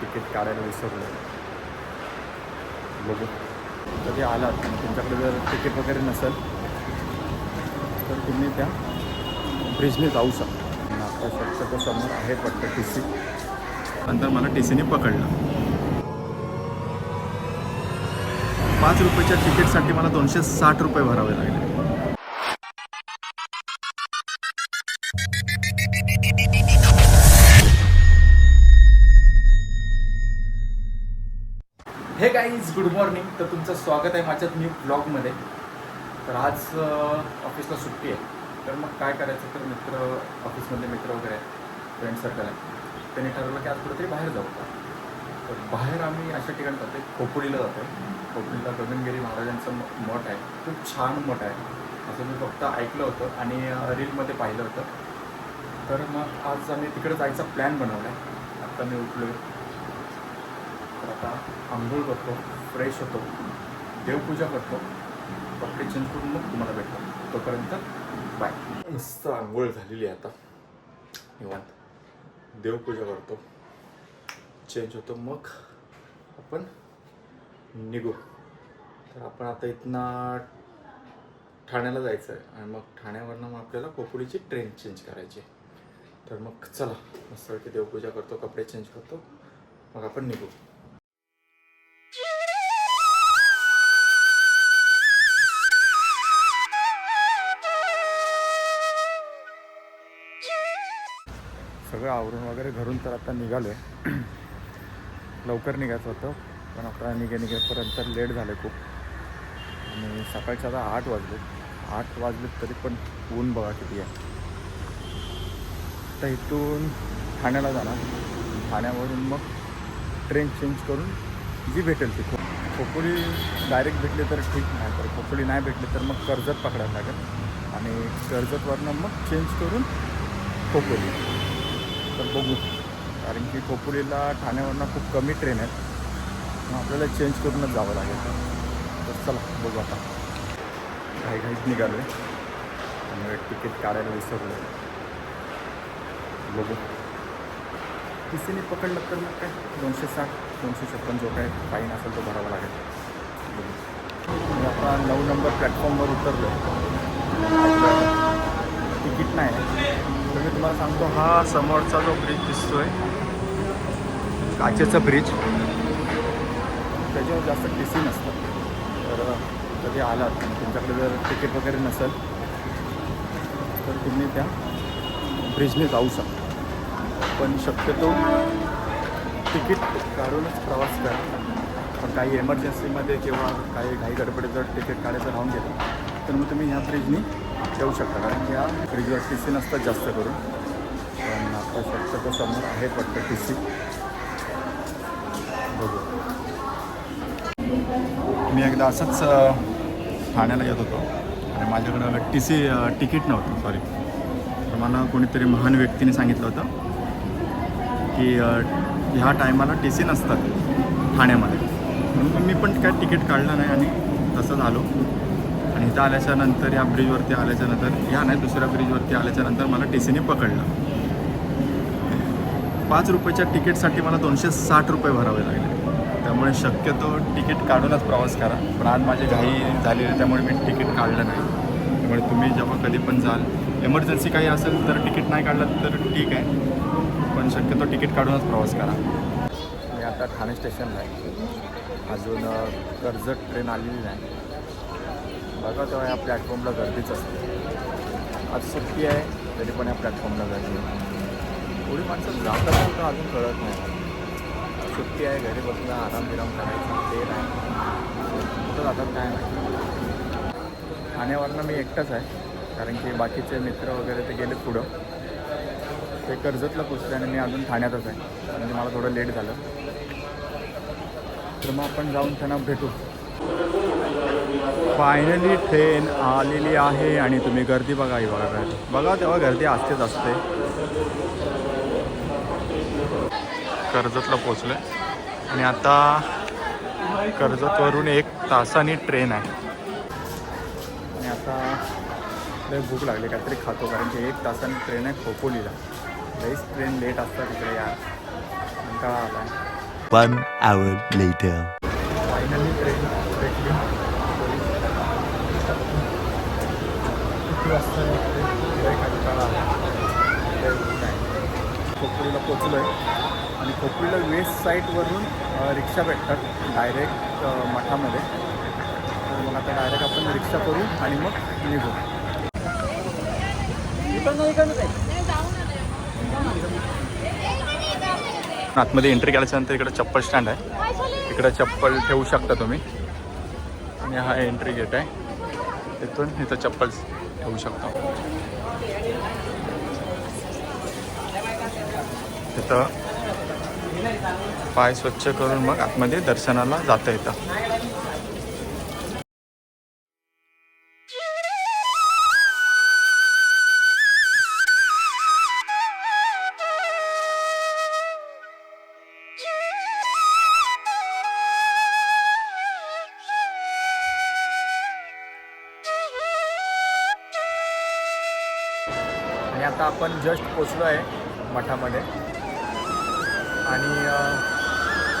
Ticket काढायला विसरलो. बघू. कधी आलात? तुमच्याकडे जर तिकीट वगैरे नसेल तर तुम्ही त्या ब्रिजने जाऊ शकता. आता शक्यतो समोर आहे वाटतं टी सी नंतर मला टी सीने पकडलं. पाच रुपयाच्या तिकीटसाठी मला दोनशे साठ रुपये भरावे लागले. हे गाईज गुड मॉर्निंग तर तुमचं स्वागत आहे माझ्या न्यू ब्लॉगमध्ये तर आज ऑफिसला सुट्टी आहे. तर मग काय करायचं तर मित्र ऑफिसमधले मित्र वगैरे आहेत फ्रेंड सर्कल आहे. त्यांनी ठरवलं की आज कुठेतरी बाहेर जाऊ. का तर बाहेर आम्ही अशा ठिकाणी जातो खोपोलीला जातो खोपोलीला गगनगिरी महाराजांचं म- मठ आहे. खूप छान मठ आहे. असं मी फक्त ऐकलं होतं आणि रीलमध्ये पाहिलं होतं. तर मग आज आम्ही तिकडे जायचा प्लॅन बनवला आहे आत्ता मी उठलो तर आता आंघोळ करतो फ्रेश होतो देवपूजा करतो कपडे चेंज करून मग तुम्हाला भेटतो. तोपर्यंत बाय मस्त आंघोळ झालेली आहे आता. निवांत. देवपूजा करतो. चेंज होतो. मग आपण निघू. तर आपण आता इथनं ठाण्याला जायचं आहे आणि मग ठाण्यावरनं मग आपल्याला कोपुडीची ट्रेन चेंज करायची तर मग चला. मस्तपैकी देवपूजा करतो कपडे चेंज करतो. मग आपण निघू. सगळं आवरून वगैरे घरून तर आता निघालो आहे लवकर निघायचं होतं पण आता निघे निघेपर्यंत लेट झालं खूप. आणि सकाळचे आता आठ वाजले. आठ वाजले तरी पण ऊन बघा किती आहे. तर इथून ठाण्याला जाणार. ठाण्यावरून मग ट्रेन चेंज करून जी भेटेल ती खो खोपोली डायरेक्ट भेटली तर ठीक नाही तर खोपोली नाही भेटली तर मग कर्जत पकडायला लागेल. आणि कर्जतवरनं मग चेंज करून खोपोली. तर बघू. कारण की खोपोलीला ठाण्यावरनं खूप कमी ट्रेन आहेत. मग आपल्याला चेंज करूनच जावं लागेल. तर चला बघू आता. घाई घाईच निघालो आहे आणि तिकीट काढायला विसरलो बघू. टी सीने पकडलं तर मग काय? दोनशे साठ दोनशे छप्पन जो काय फाईन असेल तो भरावा लागेल. बघू. मी आता नऊ नंबर प्लॅटफॉर्मवर उतरलो तिकीट नाही तर मी तुम्हाला सांगतो हा समोरचा जो ब्रिज दिसतोय काचेचा ब्रिज त्याच्यावर जास्त टी सी नसतं तर कधी आलात तुमच्याकडे जर तिकीट वगैरे नसेल तर तुम्ही त्या ब्रिजने जाऊ शकता. पण शक्यतो तिकीट काढूनच प्रवास करा. पण काही एमर्जन्सीमध्ये किंवा काही घाई गडबडीत जर तिकीट काढायचं राहून गेलं तर मग तुम्ही ह्या ब्रिजनी ठेवू शकता कारण की ह्या फ्रीजवर टी सी नसतात जास्त करून. पण आता शक्यतो समोर आहे वाटतं टी सी बघू. मी एकदा असंच ठाण्याला येत होतो आणि माझ्याकडं टी सी तिकीट नव्हतं सॉरी तर मला कोणीतरी महान व्यक्तीने सांगितलं होतं की ह्या टायमाला टी सी नसतात ठाण्यामध्ये. म्हणून मी पण काय तिकीट काढलं नाही आणि तसंच आलो आणि इथं आल्याच्यानंतर या ब्रिजवरती आल्याच्यानंतर ह्या नाही दुसऱ्या ब्रिजवरती आल्याच्यानंतर मला टी सीने पकडलं. पाच रुपयाच्या तिकीटसाठी मला दोनशे साठ रुपये भरावे लागले. त्यामुळे शक्यतो तिकीट काढूनच प्रवास करा. पण आज माझी घाई झालेली त्यामुळे मी तिकीट काढलं नाही. त्यामुळे तुम्ही जेव्हा कधी पण जाल एमर्जन्सी काही असेल तर तिकीट नाही काढलं तर ठीक आहे. पण शक्यतो तिकीट काढूनच प्रवास करा. मी आता ठाणे स्टेशनला आहे. अजून कर्जत ट्रेन आलेली नाही. बघा तेव्हा या प्लॅटफॉर्मला गर्दीच असते. आज सुट्टी आहे तरी पण या प्लॅटफॉर्मला गर्दी थोडी माणसं जातात तर अजून कळत नाही. सुट्टी आहे घरी बसून आराम विराम करायचा ते नाही. कुठं जातात काय नाही ठाण्यावरनं मी एकटाच आहे कारण की बाकीचे मित्र वगैरे ते गेले पुढं. ते कर्जतला पोचले आणि मी अजून ठाण्यातच आहे. म्हणजे मला थोडं लेट झालं. तर मग आपण जाऊन त्यांना भेटू. फायनली ट्रेन आलेली आहे आणि तुम्ही गर्दी बघा ही बघा. बघा तेव्हा गर्दी असतेच असते. कर्जतला पोचलो आणि आता कर्जतवरून एक तासाने ट्रेन आहे. आणि आता लय भूक लागली काहीतरी खातो कारण की एक तासाने ट्रेन आहे खोपोलीला. लईच ट्रेन लेट असतात तिकडे यार. कंटाळा आला फायनली ट्रेन भेटली किती वाजता कंटाळा पोचलो आहे. आणि खोपोलीला वेस्ट साईडवरून रिक्षा भेटतात डायरेक्ट मठामध्ये. तर मग आता डायरेक्ट आपण रिक्षा करू आणि मग निघू. आतमध्ये एंट्री केल्याच्यानंतर इकडे चप्पल स्टँड आहे. इकडं चप्पल ठेवू शकता तुम्ही. आणि हा एंट्री गेट आहे. तिथून इथं चप्पल ठेवू शकता. तिथं पाय स्वच्छ करून मग आतमध्ये दर्शनाला जाता येतं. आता आपण जस्ट पोचलो आहे मठामध्ये. आणि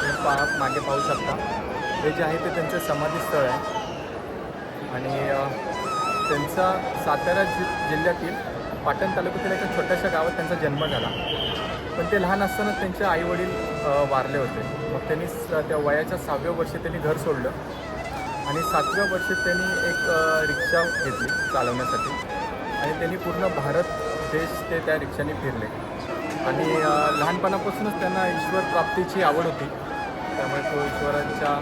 तुम्ही पा मागे पाहू शकता. हे जे आहे ते त्यांचं समाधीस्थळ आहे. आणि त्यांचा सातारा जि जिल्ह्यातील पाटण तालुक्यातील एका छोट्याशा गावात त्यांचा जन्म झाला. पण ते लहान असताना त्यांचे आईवडील वारले होते. मग त्यांनी स- त्या वयाच्या सहाव्या वर्षी त्यांनी घर सोडलं. आणि सातव्या वर्षी त्यांनी एक रिक्षा घेतली चालवण्यासाठी. आणि त्यांनी पूर्ण भारत देश ते त्या रिक्षाने फिरले. आणि लहानपणापासूनच त्यांना ईश्वर प्राप्तीची आवड होती. त्यामुळे तो ईश्वराच्या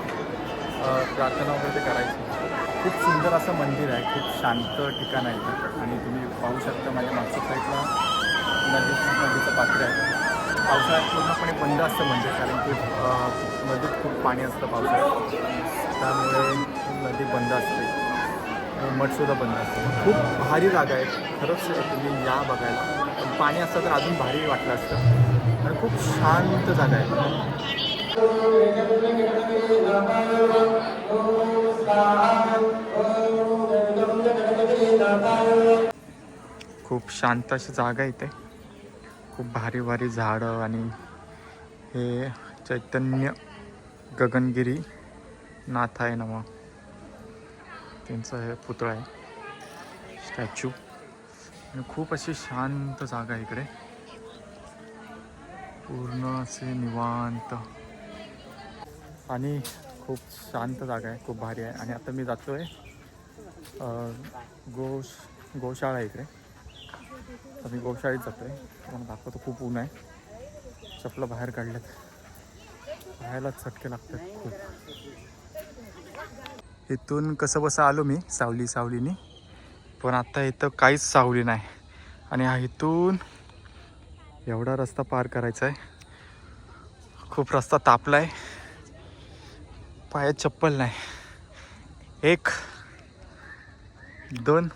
प्रार्थना वगैरे ते करायचे. खूप सुंदर असं मंदिर आहे. खूप शांत ठिकाण आहे आणि तुम्ही पाहू शकता माझ्या मागच्या साईडला नदी नदीचं पात्र आहे. पावसाळ्यात पूर्णपणे बंद असतं मंदिर कारण की नदीत खूप पाणी असतं पावसाळ्यात. त्यामुळे नदी बंद असते. मठसुद्धा बंद असतं. खूप भारी जागा आहे. खरंच तुम्ही या बघायला. पण पाणी असतं तर अजून भारी वाटलं असतं. आणि खूप शांत जागा आहे. खूप शांत अशी जागा आहे इथे. खूप भारी भारी झाडं आणि हे चैतन्य गगनगिरी नाथ आहे ना मग त्यांचा हे पुतळा आहे. स्टॅच्यू आणि खूप अशी शांत जागा आहे इकडे. पूर्ण असे निवांत. आणि खूप शांत जागा आहे खूप भारी आहे. आणि आता मी जातो आहे गोश गोशाळा आहे इकडे. तर मी गोशाळेत जातो आहे तुम्हाला दाखवतो खूप ऊन आहे. चपला बाहेर काढल्यात. पाहायला चटके लागतात खूप. इथून कसं बसं आलो मी सावली सावलीने. पण आता इथं काहीच सावली नाही. आणि हा इथून एवढा रस्ता पार करायचा आहे खूप रस्ता तापला आहे पायात चप्पल नाही. एक दोन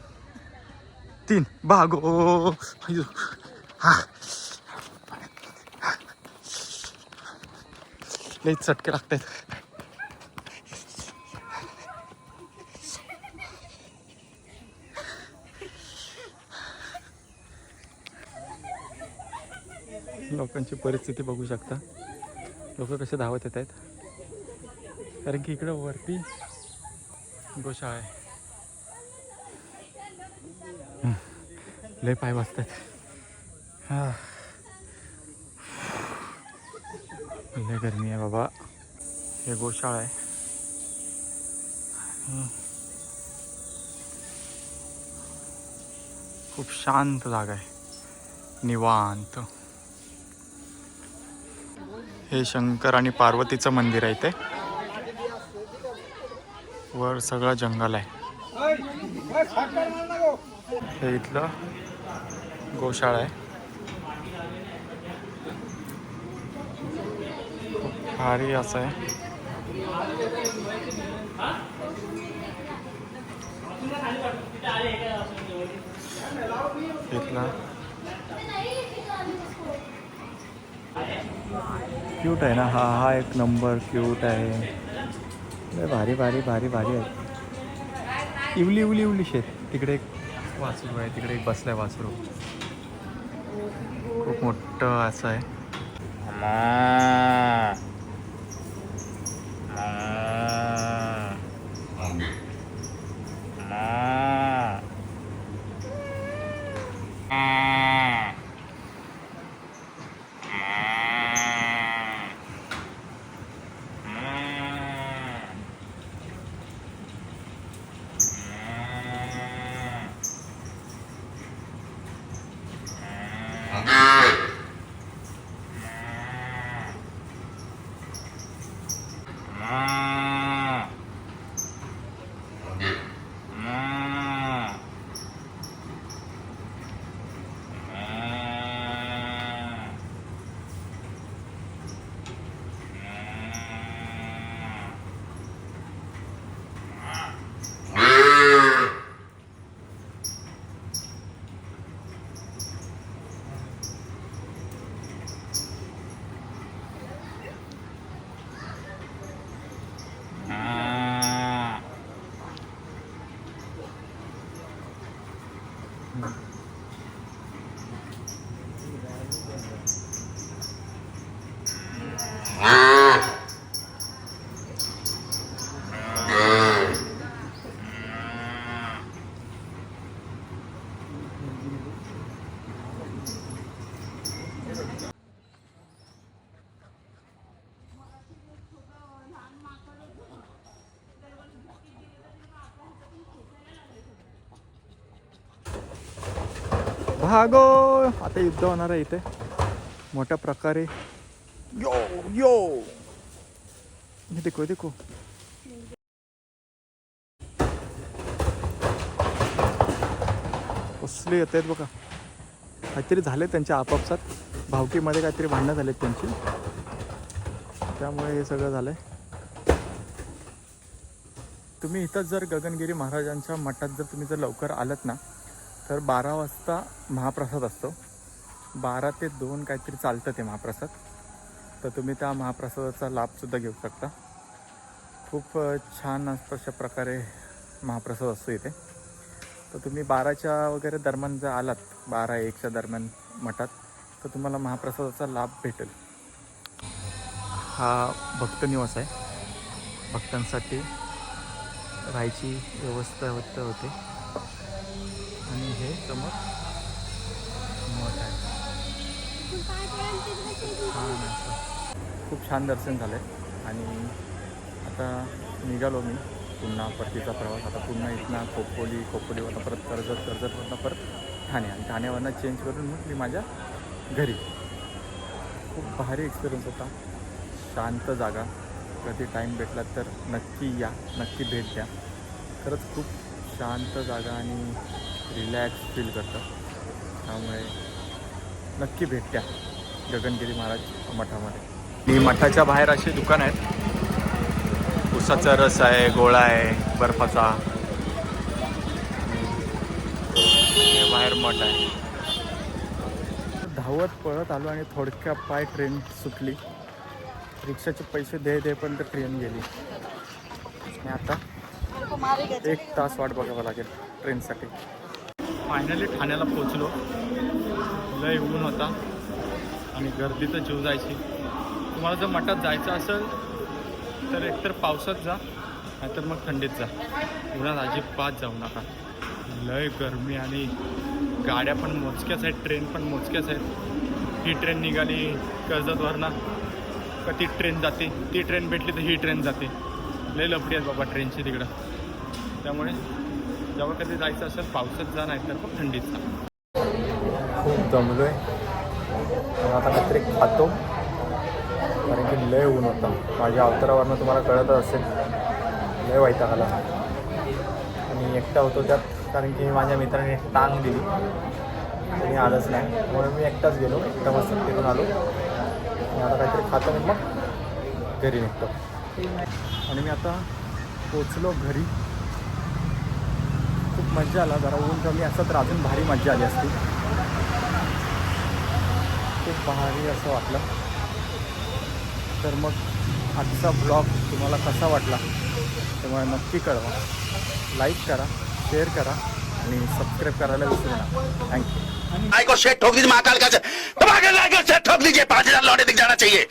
तीन. बागो हा. लई चटके लागतात लोकांची परिस्थिती बघू शकता. लोक कसे धावत येत आहेत. कारण की इकडं वरती गोशाळा आहे. लय पाय वाजतात हां. लय गरमी आहे बाबा. हे गोशाळा आहे. खूप शांत जागा आहे. निवांत. हे शंकर आणि पार्वतीचं मंदिर आहे ते वर सगळं जंगल आहे. हे इथलं गोशाळा आहे. खूप भारी असं आहे. इथला क्यूट आहे ना. हा हा एक नंबर क्यूट आहे. लय भारी भारी भारी भारी आहे. इवली इवली इवली शेत. तिकडे एक वासरू आहे. तिकडे एक बसलाय वासरू. खूप मोठं असं आहे. भागो. आता युद्ध होणार आहे इथे. मोठ्या प्रकारे. यो यो. मी देखो देखो. कसले येत आहेत बघा. काहीतरी झाले त्यांच्या आपापसात. भावकीमध्ये काहीतरी भांडणं झालेत त्यांची. त्यामुळे हे सगळं झालंय. तुम्ही इथंच जर गगनगिरी महाराजांच्या मठात जर तुम्ही जर लवकर आलात ना तर बारा वाजता महाप्रसाद असतो. बारा ते दोन काहीतरी चालतं ते महाप्रसाद. तर तुम्ही त्या महाप्रसादाचा लाभसुद्धा घेऊ शकता. खूप छान अशा प्रकारे महाप्रसाद असतो इथे. तर तुम्ही बाराच्या वगैरे दरम्यान जर आलात बारा एकच्या दरम्यान मठात तर तुम्हाला महाप्रसादाचा लाभ भेटेल. हा भक्तनिवास आहे. भक्तांसाठी राहायची व्यवस्था होते. हे समोर. मठ आहे. खूप छान दर्शन झालं आहे आणि आता निघालो मी. पुन्हा परतीचा प्रवास. आता पुन्हा इथनं खोपोली खोपोलीवरनं परत कर्जत कर्जतवरनं परत ठाणे. आणि ठाण्यावरनं चेंज करून मग मी माझ्या घरी. खूप भारी एक्सपिरियन्स होता. शांत जागा. कधी टाईम भेटला तर नक्की या. नक्की भेट द्या. खरंच खूप शांत जागा आणि रिलॅक्स फील करतं त्यामुळे नक्की भेट द्या गगनगिरी महाराज मठामध्ये. आणि मठाच्या बाहेर असे दुकान आहेत. उसाचा रस आहे गोळा आहे बर्फाचा. बाहेर मठ आहे. धावत पळत आलो आणि थोडक्या पाय ट्रेन सुटली. रिक्षाचे पैसे दे दे पण ट्रेन गेली. आणि आता एक तास वाट बघावं लागेल ट्रेनसाठी फायनली ठाण्याला पोचलो लय ऊन होता. आणि गर्दी तर जीव जायची. तुम्हाला जर मठात जायचं असेल तर एकतर पावसात जा नाहीतर मग थंडीत जा. उन्हात अजिबात जाऊ नका. लय गरमी आणि गाड्या पण मोजक्याच आहेत ट्रेन पण मोजक्याच आहेत. ही ट्रेन निघाली कर्जतवरनं. का ती ट्रेन जाते? ती ट्रेन भेटली तर ही ट्रेन जाते. लय लपडी आहेत बाबा ट्रेनची तिकडं. त्यामुळे जेव्हा कधी जायचं असेल पावसात जा नाही तर मग थंडीत जा. खूप जमलो आहे आता काहीतरी खातो. कारण की लय ऊन होता. माझ्या अवतारावरनं तुम्हाला कळतच असेल. लय वाईट आला. आणि एकटा होतो त्यात कारण की माझ्या मित्राने टांग दिली. कोणी आलंच नाही. म्हणून मी एकटाच गेलो. एकटा मस्त फिरून आलो. आणि आता काहीतरी खातो आणि मग घरी निघतो. आणि मी आता पोचलो घरी. खूप मजा आला जरा ऊन कमी असं तर अजून भारी मजा आली असती. खूप भारी असं वाटलं. तर मग आजचा ब्लॉग तुम्हाला कसा वाटला त्यामुळे नक्की कळवा. लाईक करा शेअर करा आणि सबस्क्राईब करायला विसरू नका. थँक्यू शेट ठोक दीजिए महाकाल का ठोक दीजिए पांच हजार लौटे दिख जाना चाहिए।